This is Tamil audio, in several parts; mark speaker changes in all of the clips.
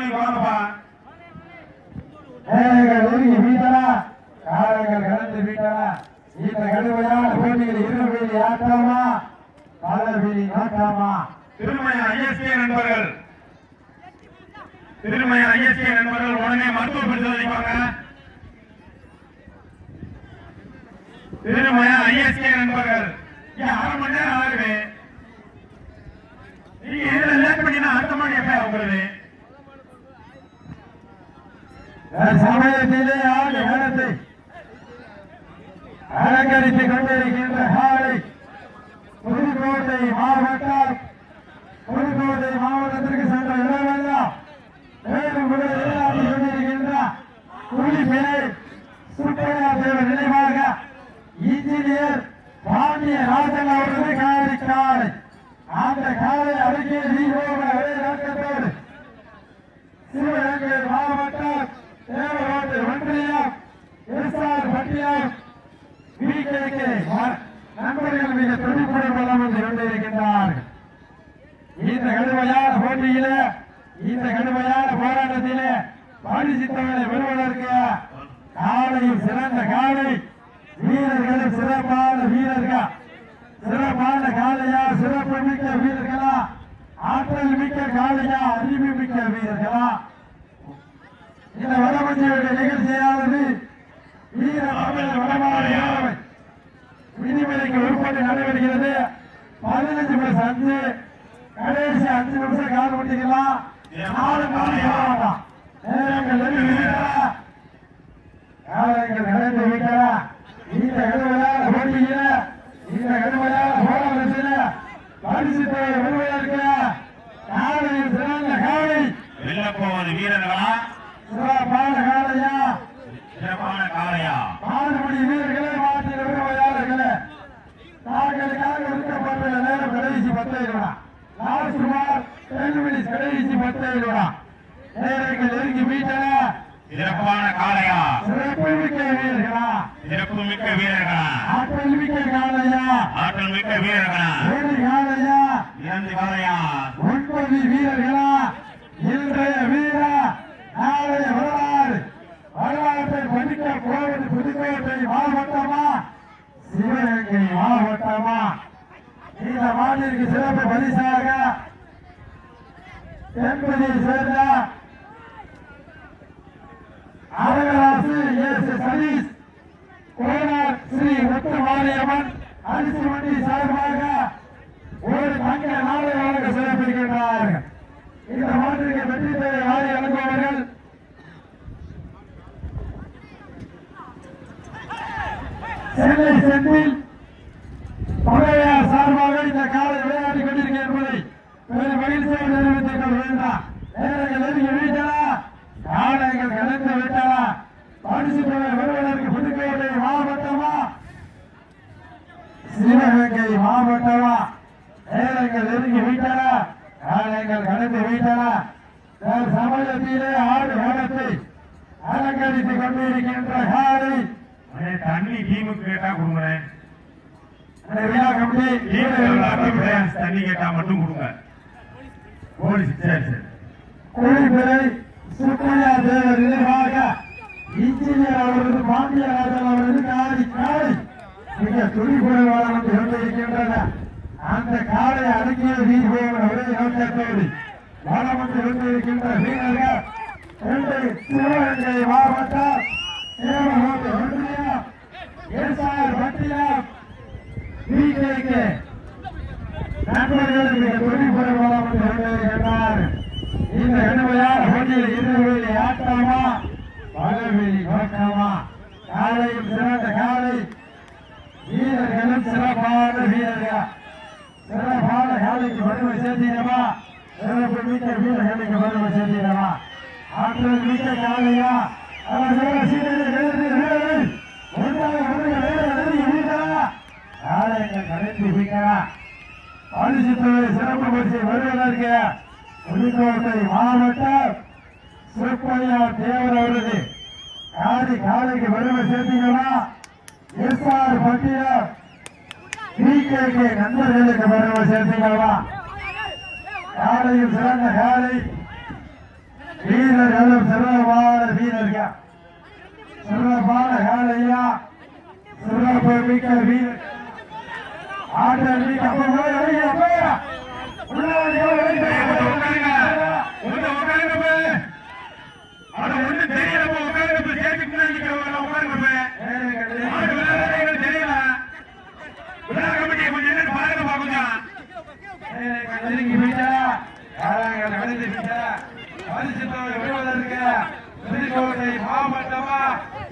Speaker 1: நீங்க வாங்கப்பா
Speaker 2: ஒதுங்கி காலங்கள் கடந்து இந்த கடுமையான போட்டியில் ஆட்டாமா
Speaker 1: திருமய நண்பர்கள். திருமய நண்பர்கள் உடனே மருத்துவ பரிசோதனைப்பாங்க திருமய ஐஎஸ்கே நண்பர்கள். ஏன் அரை மணி நேரம் ஆகுது? நீங்க லேட் பண்ணினா அடுத்த மணி எப்ப உங்களுக்கு
Speaker 2: சமயத்திலே ஆடு நேரத்தை அலங்கரித்துக் கொண்டிருக்கின்ற காலை புதுக்கோட்டை மாவட்டம் புதுக்கோட்டை மாவட்டத்திற்கு சென்ற இடமெல்லாம் மேலும் கூட விளையாடி கொண்டிருக்கின்ற குளிப்பினை சுப்பையா தேவர் நினைவாக இன்ஜினியர் பாண்டிய ராஜன் அவரது காலை காலை அந்த காலை அருகே தீபோக ஒரே நோக்கத்தோடு சிவகங்கை மாவட்டம் தேவரோட்டை ஒன்றியம் எஸ்ஆர் பட்டியம் பிகேகே நண்பர்கள் மிக துடிப்புடன் வளம் வந்து கொண்டிருக்கின்றார்கள் இந்த கடுமையான போட்டியில இந்த கடுமையான போராட்டத்திலே பரிசுத்தவனை பெறுவதற்கு காலையில் சிறந்த காலை வீரர்களும் சிறப்பான வீரர்கள் சிறப்பான காலையா சிறப்பு மிக்க வீரர்களா ஆற்றல் மிக்க காலையா அறிவு மிக்க வீரர்களா. இந்த வடமஞ்சியுடைய நிகழ்ச்சியானது வீர தமிழ் வடமாறு விதிமுறைக்கு உட்பட்டு நடைபெறுகிறது பதினஞ்சு பிளஸ் அஞ்சு கடைசி அஞ்சு நிமிஷம் கால் பண்ணிக்கலாம் நாலு நாள் வேண்டாம் நேரங்கள் நெருங்கி விட்டன. காலங்கள் நடந்து விட்டன இந்த கடுமையான போட்டியில இந்த கடுமையான போராட்டத்தில பரிசு தொகை வருவதற்கு காலையில் சிறந்த காலை
Speaker 1: வெளில போவது வீரர்களா
Speaker 2: சிறப்பான காலையா
Speaker 1: சிறப்பான காளையா
Speaker 2: மாடுபடி வீரர்களே மாற்றின விரும்பையாளர்களே ஒதுக்கப்பட்ட நேரம் கடைசி பத்தை விடா லாஸ்ட் சுமார் டென் மினிட்ஸ் கடைசி பத்தை விடா நேரங்கள் நெருங்கி மீட்டன
Speaker 1: சிறப்பான காளையா?
Speaker 2: சிறப்பு மிக்க வீரர்களா?
Speaker 1: சிறப்பு மிக்க வீரர்களா?
Speaker 2: ஆற்றல் மிக்க காலையா
Speaker 1: ஆற்றல் மிக்க வீரர்களா?
Speaker 2: ஏழு
Speaker 1: இரண்டு காளையா?
Speaker 2: ஒன்பது வீரர்களா? இன்றைய வீரா நாளைய வரலாறு வரலாற்றை படிக்க போவது புதுக்கோட்டை மாவட்டமா சிவகங்கை மாவட்டமா இந்த மாநிலக்கு சிறப்பு பரிசாக தென்பதியை சேர்ந்த அரகராசு எஸ் சதீஷ் கோனார் ஸ்ரீ முத்து மாரியம்மன் அரிசி வண்டி சார்பாக ஒரு தங்க நாளை வழங்க சிறப்பிக்கின்றார்கள் இந்த மாற்றிற்கு வெற்றி தேவை ஆடி அனுப்புபவர்கள் சென்னை செந்தில் பழைய சார்பாக இந்த காலை விளையாடி கொண்டிருக்க என்பதை ஒரு மகிழ்ச்சியாக தெரிவித்துக் கொள்ள வேண்டாம் நேரங்கள் நெருங்கி விட்டன காலங்கள் கடந்து விட்டன. பரிசு தொகை வருவதற்கு புதுக்கோட்டை மாவட்டமா? சிவகங்கை மாவட்டமா? நேரங்கள் நெருங்கி விட்டன காலங்கள் கடந்து விட்டன சமயத்திலே ஆடு வேடத்தை அலங்கரித்துக் கொண்டிருக்கின்ற காலை.
Speaker 1: தண்ணி டீமுக்கு கேட்டா கொடுக்குறேன்
Speaker 2: அந்த விழா கமிட்டி
Speaker 1: டீமுக்கு தண்ணி கேட்டா மட்டும் கொடுங்க போலீஸ் சரி சரி
Speaker 2: குளிப்பிலை சுப்பையா தேவர் நினைவாக இன்ஜினியர் அவரது பாண்டியராஜன் அவரது காலை காலை மிக துணிப்புடன் வளர்ந்து அந்த காலை அடங்கிய வீரர்கள் ஒரே நோக்கத்தோடு வளம் வந்து கொண்டிருக்கின்ற வீரர்கள் சிவகங்கை மாவட்டம் தேவகோட்டை ஒன்றியம் எஸ்ஆர் பட்டியம் பிகேகே நண்பர்கள் மிக துணிப்புடன் வளம் வந்து கொண்டிருக்கின்றார் இந்த கடுமையான போட்டியில் இருவெளி ஆட்டமா? பலவெளி நோக்கமா காலையும் சிறந்த காலை. வீரர்களும் சிறப்பான வீரர்கள். சிறப்பான காலைக்கு வறுமை சேர்த்தினமா சிறப்பு மிக்க வீரர்களுக்கு வறுமை சேர்த்தினமா ஆற்றல் மிக்க காலையா? அவர் சில சீடர்கள் எழுதி வீரர்கள். ஒன்றாக ஒன்றாக வீரர்கள் எழுதி வீரரா? காலைகள் கலைந்து விட்டனா பரிசுத்தவை சிறப்பு பரிசை வருவதற்கு புதுக்கோட்டை மாவட்ட சுப்பையா தேவர் அவரது காதி காலைக்கு வருவ சேர்த்தீங்களா? எஸ் ஆர் பட்டியல். பிகேகே நண்பர்களுக்கு வருவ சேர்த்தீங்களா? காலையில் சிறந்த காலை.
Speaker 1: வீரர்களும் சிறப்பான வீரர்கள். சிறப்பான காலையா? சிறப்பு மிக்க வீரர். ஆற்றல் மிக்க பரிசுத்தோடு விடுவதற்கு புதுக்கோட்டை மாவட்டமா?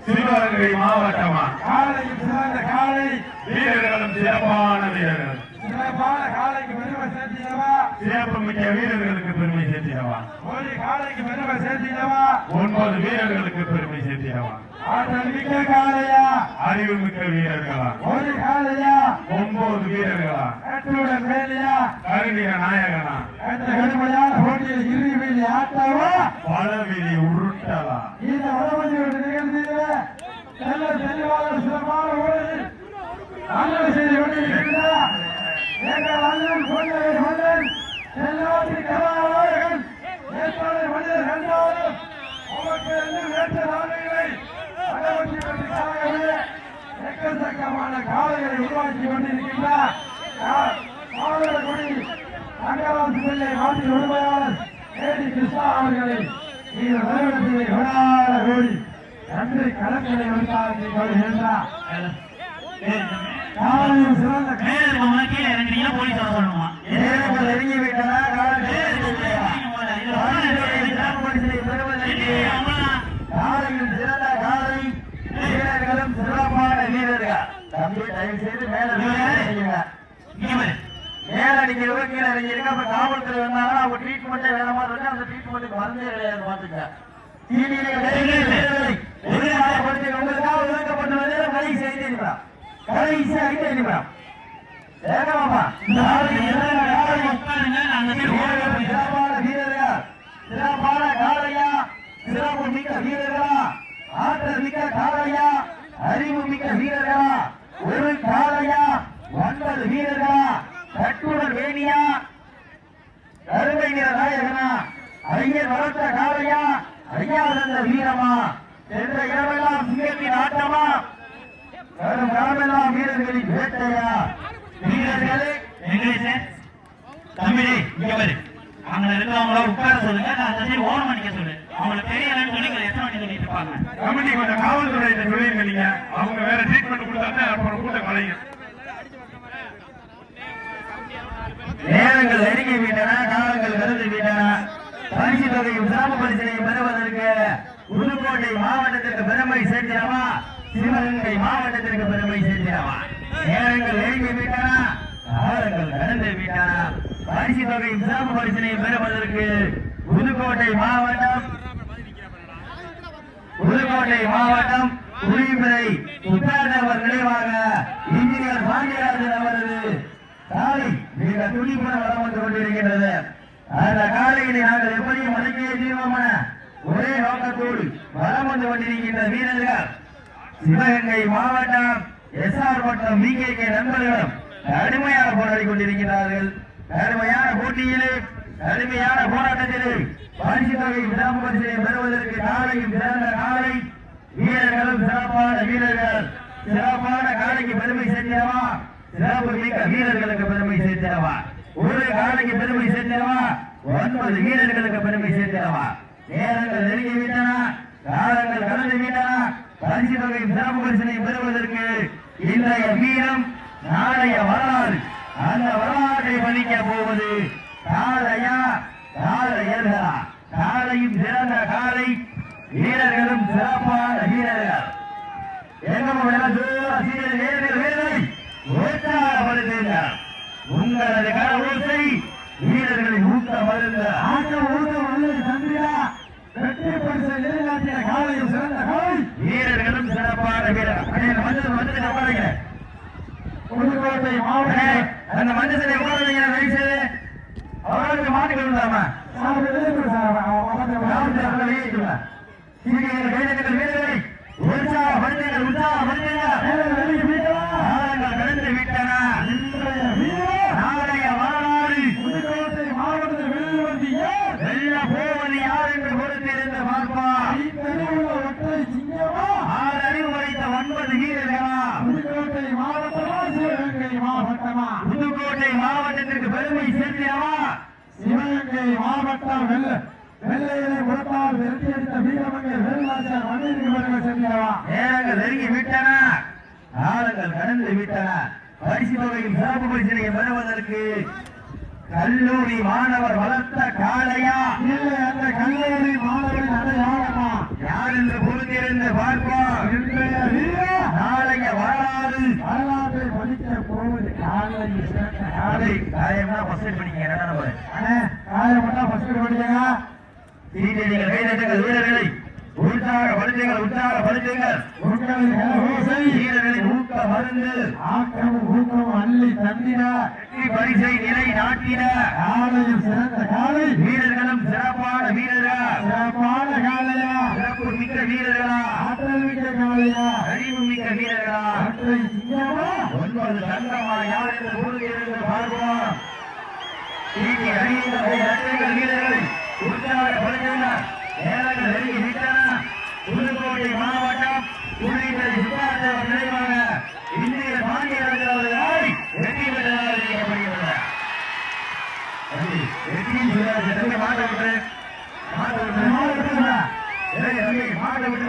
Speaker 3: சிவகங்கை மாவட்டமா?
Speaker 1: காலை சிறந்த காலை.
Speaker 3: வீரர்களும் சிறப்பான வீரர்கள்.
Speaker 1: சிறப்பான காலைக்கு பெருமை சேர்த்தினவா
Speaker 3: சிறப்பு மிக்க வீரர்களுக்கு பெருமை சேர்த்திடவா?
Speaker 1: ஒரு காலைக்கு பெருமை சேர்த்தினவா
Speaker 3: ஒன்பது வீரர்களுக்கு பெருமை சேர்த்திடவா?
Speaker 1: ஆற்றல் மிக்க காலையா
Speaker 3: அறிவு மிக்க வீரர்களா?
Speaker 1: ஒரு காலையா?
Speaker 3: ஒன்பது வீரர்களா?
Speaker 1: கட்டுடன் மேலையா?
Speaker 3: கருணிய நாயகனா?
Speaker 1: அந்த கடுமையான போட்டியில் இறுதி வீதி ஆட்டவா?
Speaker 3: பலவிதி உருட்டலா?
Speaker 1: இந்த ஒரு நிகழ்ச்சியில நல்ல தெளிவாக சிறப்பான ஊழலில் அண்ணன் செய்து கொண்டிருக்கிறார். எங்கள் அண்ணன் கொண்டை மன்னன் எல்லாத்தின் கதாநாயகன் ஏற்பாடு மனிதர் கண்டாலும் அவருக்கு இன்னும் எக்கச்சக்கமான காலைகளை உருவாக்கி கொண்டிருக்கின்றார். ஆதரகுடி தங்கராஜ் பிள்ளை நாட்டின் உரிமையாளர் ஏடி கிருஷ்ணா அவர்களை இந்த நிறுவனத்திலே கொடாத கோடி நன்றி கலங்களை சிறந்த
Speaker 4: கீழே இறங்குனீங்கன்னா போலீஸ் சொல்லணுமா
Speaker 1: நேரங்கள் நெருங்கி விட்டன காலையில் சிறந்த காலை வீரர்களும் சிறப்பான வீரர்கள் தம்பி தயவு செய்து மேல. மேல அடிக்கிறவங்க கீழே இறங்கிருங்க. அப்ப காவல்துறை வந்தாங்கன்னா அவங்க ட்ரீட்மெண்ட்டே வேற மாதிரி இருக்கு. அந்த ட்ரீட்மெண்ட்டுக்கு மருந்தே கிடையாது பாத்துக்க உங்களுக்காக நாளைக்கு சிறந்த காலை
Speaker 4: உட்காருங்க, நான் அந்த சைடு
Speaker 1: வீரர்கள்
Speaker 4: ஓடுறேன்.
Speaker 1: சிறப்பான வீரர்களா. சிறப்பான காளையா? சிறப்பு மிக்க வீரர்களா? ஆற்றல் மிக்க காளையா? அறிவு மிக்க வீரர்களா? ஒரு காலையா ஒன்பது வீரர்களா கட்டுடல் வேணியா கருமை நிற நாயகனா ஐயர் வளர்த்த காலையா ஐயா தந்த வீரமா சென்ற இரவெல்லாம் சிங்கத்தின் ஆட்டமா வரும் காலமெல்லாம் வீரர்களின் வேட்டையா. வீரர்களே
Speaker 4: வெங்கடேசன், தம்பி இங்க வரு அங்க இருக்கவங்கள உட்கார சொல்லுங்க நான் அந்த ஓரம் அடிக்க சொல்லு அவங்களுக்கு தெரியலன்னு சொல்லி எத்தனை மணி சொல்லிட்டு இருப்பாங்க?
Speaker 3: கமிட்டி கொஞ்சம் காவல்துறை சொல்லிருங்க நீங்க. அவங்க வேற ட்ரீட்மெண்ட் கொடுத்தா அப்புறம் கூட்டம் கலையும்.
Speaker 1: நேரங்கள் நெருங்கி விட்டன காலங்கள் கருதி விட்டன. பரிசு தொகையும் சிறப்பு பரிசனையும் பெறுவதற்கு புதுக்கோட்டை மாவட்டத்திற்கு பெருமை சேர்க்கிறவா? சிவகங்கை மாவட்டத்திற்கு பெருமை சேர்க்கிறவா? நேரங்கள் நெருங்கி விட்டன காலங்கள் கடந்து விட்டன. பரிசு தொகையும் சிறப்பு பரிசனையும் பெறுவதற்கு புதுக்கோட்டை மாவட்டம் புதுக்கோட்டை மாவட்டம் புளியமலை புத்தாண்டவர் நினைவாக இன்ஜினியர் பாண்டியராஜன் அவரது காலை மிக துடிப்புடன் வளம் வந்து கொண்டிருக்கின்றது. அந்த காலையிலே நாங்கள் எப்படியும் மடக்கிய தீர்வமான ஒரே நோக்கத்தோடு வளம் வந்து கொண்டிருக்கின்ற வீரர்கள். சிவகங்கை மாவட்டம் எஸ்ஆர் வட்டம் விகேகே நண்பர்களும் கடுமையாக போராடி கொண்டிருக்கிறார்கள். கடுமையான போட்டியிலே கடுமையான போராட்டத்திலே பரிசு தொகை விடாம பரிசை பெறுவதற்கு நாளையும் சிறந்த நாளை வீரர்களும் சிறப்பான வீரர்கள். சிறப்பான காலைக்கு பெருமை சேர்க்கிறவா சிறப்பு மிக்க வீரர்களுக்கு பெருமை சேர்க்கிறவா ஒரு காலைக்கு பெருமை சேர்க்கிறவா ஒன்பது வீரர்களுக்கு பெருமை சேர்க்கிறவா நேரங்கள் நெருங்கி விட்டன காலங்கள் கடந்து விட்டன. பரிசு தொகை சிறப்பு பரிசனை பெறுவதற்கு இன்றைய வீரம் நாளைய வரலாறு. அந்த வரலாற்றை பதிக்க போவது காளையா? காளையர்களா காலையும் சிறந்த காலை வீரர்களும் சிறப்பான வீரர்கள். எங்கும் உங்களது கரவூசை வீரர்களின் ஊக்க மருந்த ஆட்ட ஊக்க மருந்து தந்திரா வெற்றி பரிசை நிலைநாட்டிய காலையும் சிறந்த காலை வீரர்களும் சிறப்பான வீரர். அண்ணே, வந்து வந்து புதுக்கோட்டை மாவட்டம். அந்த மஞ்சள் போடுறீங்க அவர்களுக்கு மாட்டுக்கு இருந்தாம வீரர்களை உற்சாகப்படுத்துங்கள் உற்சாகப்படுத்துங்கள் கடந்து விட்டன நாளைய வரலாறு வெல்ல போவது யார் என்று பொறுத்து
Speaker 2: மாவட்டம் வெள்ள வெள்ளையிலே முரட்டால் விரட்டி அடித்த வீரமங்கை வேலுநாச்சியார் மண்ணிற்கு வருக சென்றவா
Speaker 1: நேரங்கள் நெருங்கி விட்டன? காலங்கள் கடந்து விட்டன. பரிசு தொகையில் சிறப்பு பரிசினை பெறுவதற்கு கல்லூரி மாணவர் வளர்த்த காளையா?
Speaker 2: இல்லை அந்த கல்லூரி மாணவரின் அடையாளமா
Speaker 1: யார் என்று பொறுத்திருந்து பார்ப்போம்
Speaker 2: இன்றைய வீரா
Speaker 1: நாளைய வரலாறு.
Speaker 2: வரலாற்றை படிக்க போவது காலை
Speaker 1: காலை காயம்னா ஃபர்ஸ்ட் படிக்க என்ன நம்பர்
Speaker 2: அண்ணே காயப்பட்டா ஃபர்ஸ்ட் படிக்கங்க
Speaker 1: சீனியர்கள் கைதட்டுங்கள் வீரர்களை உற்சாக படுத்துங்கள் உற்சாக படுத்துங்கள் வீரர்களின் ஊக்க மருந்து.
Speaker 2: ஆக்கமும் ஊக்கமும் அள்ளி
Speaker 1: வெற்றி பரிசை நிலை நாட்டின
Speaker 2: காலையில் சிறந்த காலை
Speaker 1: வீரர்களும் சிறப்பான வீரர்கள்
Speaker 2: சிறப்பான காலையா
Speaker 1: சிறப்பு மிக்க வீரர்களா
Speaker 2: ஆற்றல் மிக்க காலையா
Speaker 1: அறிவு மிக்க வீரர்களா
Speaker 2: ஒற்றை சிங்கமா
Speaker 1: ஒன்பது தங்கமா யார் என்று கூறுகிறது பார்ப்போம் தீட்டி அணியுங்கள் இரட்டைகள் வீரர்களை உற்சாகப்படுத்துங்கள் நேரங்கள் நெருங்கி விட்டன புதுக்கோட்டை மாவட்டம் துணைநிலை சுகாதார நிலைவாக இந்திய பாண்டிய ராஜாவை வெற்றி பெற்றதாக அறிவிக்கப்படுகிறது தம்பி, வெற்றியின் சுகாதார தம்பி மாட்ட விட்டு